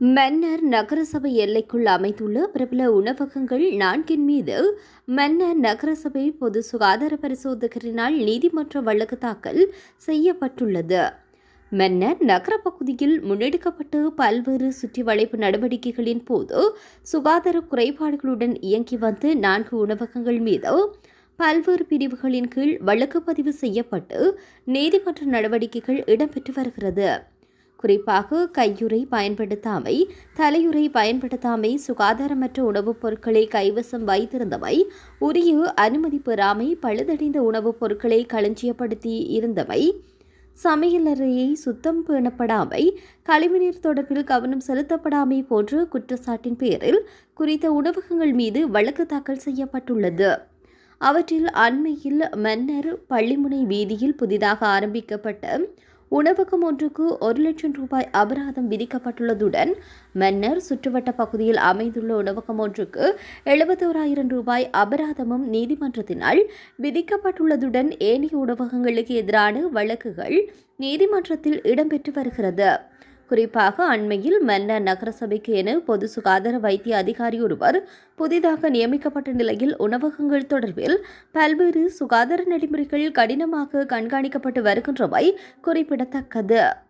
மன்னர் நகரசபை எல்லைக்குள் அமைந்துள்ள பிரபல உணவகங்கள் நான்கின் மீது மன்னர் நகரசபை பொது சுகாதார பரிசோதகரினால் நீதிமன்ற வழக்கு தாக்கல் செய்யப்பட்டுள்ளது. மன்னர் நகர பகுதியில் முன்னெடுக்கப்பட்டு பல்வேறு சுற்றி வளைப்பு நடவடிக்கைகளின் போது சுகாதார குறைபாடுகளுடன் இயங்கி வந்த நான்கு உணவகங்கள் மீது பல்வேறு பிரிவுகளின் கீழ் வழக்கு பதிவு செய்யப்பட்டு நீதிமன்ற நடவடிக்கைகள் இடம்பெற்று வருகிறது. குறிப்பாக கையுறை பயன்படுத்தாமை தலையுறை பயன்படுத்தாமை சுகாதாரமற்ற உணவுப் பொருட்களை கைவசம் வைத்திருந்தவை உரிய அனுமதி பெறாமை பழுதடைந்த உணவுப் பொருட்களை களஞ்சியப்படுத்தி இருந்தவை சமையலறையை சுத்தம் பேணப்படாமை கழிவுநீர் தொடர்பில் கவனம் செலுத்தப்படாமை போன்ற குற்றச்சாட்டின் பேரில் குறித்த உணவகங்கள் மீது வழக்கு தாக்கல் செய்யப்பட்டுள்ளது. அவற்றில் அண்மையில் மன்னர் பள்ளிமுனை வீதியில் புதிதாக ஆரம்பிக்கப்பட்ட உணவகம் ஒன்றுக்கு ஒரு லட்சம் ரூபாய் அபராதம் விதிக்கப்பட்டுள்ளதுடன் மன்னர் சுற்றுவட்ட பகுதியில் அமைந்துள்ள உணவகம் ஒன்றுக்கு எழுபத்தோராயிரம் ரூபாய் அபராதமும் நீதிமன்றத்தினால் விதிக்கப்பட்டுள்ளதுடன் ஏனைய உணவகங்களுக்கு எதிரான வழக்குகள் நீதிமன்றத்தில் இடம்பெற்று வருகிறது. குறிப்பாக அண்மையில் மன்னர் நகரசபைக்கு என பொது சுகாதார வைத்திய அதிகாரி ஒருவர் புதிதாக நியமிக்கப்பட்ட நிலையில் உணவகங்கள் தொடர்பில் பல்வேறு சுகாதார நடைமுறைகள் கடினமாக கண்காணிக்கப்பட்டு வருகின்றவை குறிப்பிடத்தக்கது.